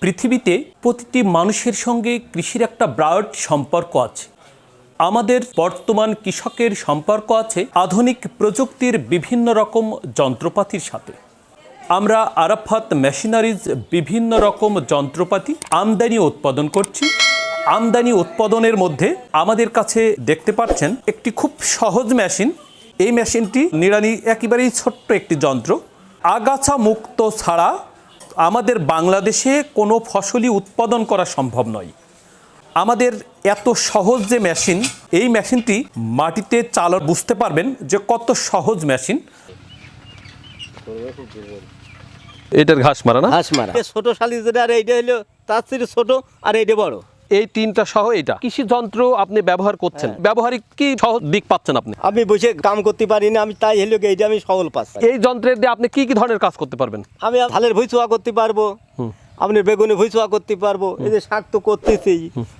পৃথিবীতে প্রতিটি মানুষের সঙ্গে কৃষির একটা ব্রাড সম্পর্ক আছে। আমাদের বর্তমান কৃষকের সম্পর্ক আছে আধুনিক প্রযুক্তির বিভিন্ন রকম যন্ত্রপাতির সাথে। আমরা আরাফাত মেশিনারিজ বিভিন্ন রকম যন্ত্রপাতি আমদানি উৎপাদন করছি। আমদানি উৎপাদনের মধ্যে আমাদের কাছে দেখতে পাচ্ছেন একটি খুব সহজ মেশিন। এই মেশিনটি নিড়ানি একেবারেই ছোট্ট একটি যন্ত্র। আগাছা মুক্ত ছাড়া আমাদের বাংলাদেশে কোনো ফসলই উৎপাদন করা সম্ভব নয়। আমাদের এত সহজ যে মেশিন এই মেশিনটি মাটিতে চাল বুঝতে পারবেন যে কত সহজ মেশিন। এটার ঘাস মারা না? ঘাস মারা। ছোট শালি যেটা আর এইটা হলো তার চেয়ে ছোট আর এইটা বড়। এই তিনটা সহ এটা। কৃষি যন্ত্র আপনি ব্যবহার করছেন। ব্যবহারিক কি সহজ দিক পাচ্ছেন আপনি? আমি বসে কাম করতে পারি না আমি তাই হলো এইটা আমি সহল পাচ্ছি। এই যন্ত্রের দিয়ে আপনি কি কি ধরনের কাজ করতে পারবেন? আমি ধানের ভুঁই করতে পারব। আপনি বেগুনে ভুই করতে পারব এই যে শাক তো করতেছি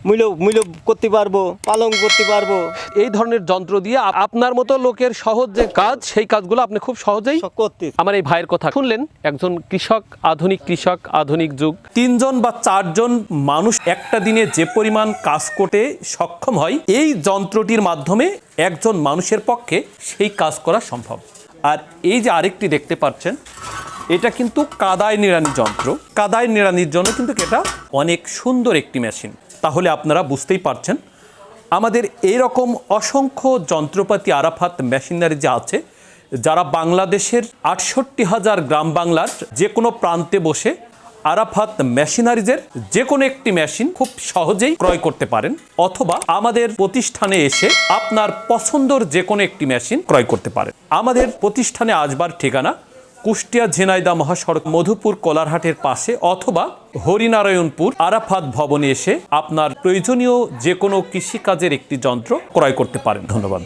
মূল্য মূল্য করতে পারব পালং করতে পারব। এই ধরনের যন্ত্র দিয়ে আপ- আপনার মতো লোকের সহজ যে কাজ সেই কাজগুলো আপনি খুব সহজেই করতে আমার এই ভাইয়ের কথা শুনলেন একজন কৃষক আধুনিক কৃষক আধুনিক যুগ। তিনজন বা চারজন মানুষ একটা দিনে যে পরিমাণ কাজ করতে সক্ষম হয় এই যন্ত্রটির মাধ্যমে একজন মানুষের পক্ষে সেই কাজ করা সম্ভব। আর এই যে আরেকটি দেখতে পাচ্ছেন এটা কিন্তু কাদায় নিড়ানি যন্ত্র। কাদায় নিড়ানির জন্য কিন্তু এটা অনেক সুন্দর একটি মেশিন। তাহলে আপনারা বুঝতেই পারছেন, আমাদের এই রকম অসংখ্য যন্ত্রপাতি আরাফাত মেশিনারি যে আছে, যারা বাংলাদেশের আটষট্টি হাজার গ্রাম বাংলার যে কোনো প্রান্তে বসে আরাফাত মেশিনারিজের যে কোনো একটি মেশিন খুব সহজেই ক্রয় করতে পারেন, অথবা আমাদের প্রতিষ্ঠানে এসে আপনার পছন্দর যে কোনো একটি মেশিন ক্রয় করতে পারেন। আমাদের প্রতিষ্ঠানে আসবার ঠিকানা কুষ্টিয়া ঝিনাইদা মহাসড়ক মধুপুর কলারহাটের পাশে অথবা হরিনারায়ণপুর আরাফাত ভবনে এসে আপনার প্রয়োজনীয় যে কোনো কৃষিকাজের একটি যন্ত্র ক্রয় করতে পারেন। ধন্যবাদ।